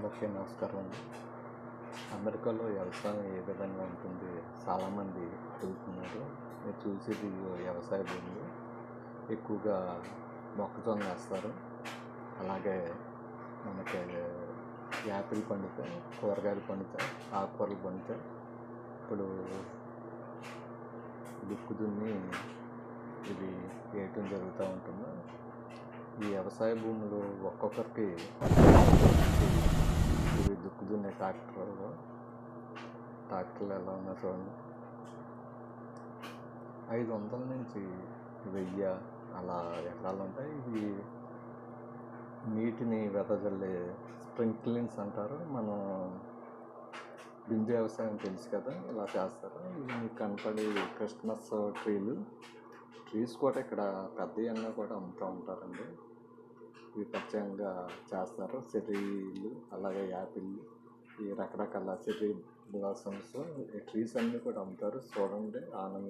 అందరికీ నమస్కారం. అండి అమెరికాలో వ్యవసాయం ఏ విధంగా ఉంటుంది? చాలామంది అడుగుతున్నారు. మీరు చూసేది వ్యవసాయ భూములు ఎక్కువగా మొక్కజొన్న వేస్తారు. అలాగే మనకి యాపిల్ పండుతాయి కూరగాయలు పండుతాయి ఆకుకూరలు పండుతాయి. ఇప్పుడు దుక్కు దున్ని ఇవి వేయటం జరుగుతూ ఉంటుంది. ఈ వ్యవసాయ భూములు ఒక్కొక్కరికి పొద్దున్నే దున్నే ట్రాక్టర్లు ట్రాక్టర్లు ఎలా ఉన్నా చూడండి. ఐదు వందల నుంచి వెయ్యి అలా ఎకరాలు ఉంటాయి. ఇవి నీటిని వెదజల్లే స్ప్రింక్లింగ్స్ అంటారు. మనం బిందు వ్యవసాయం తెలుసు కదా ఇలా చేస్తారు. ఇవి మీకు క్రిస్మస్ ట్రీలు ట్రీస్ కూడా ఇక్కడ పెద్ద అన్నీ కూడా అమ్ముతూ ఉంటారండి. ఇవి ప్రత్యేకంగా చేస్తారు చెర్రీలు అలాగే యాపిల్ ఈ రకరకాల చెర్రీ బ్లాసమ్స్ ఈ ట్రీస్ అన్నీ కూడా అమ్ముతారు. చూడండి ఆనందం.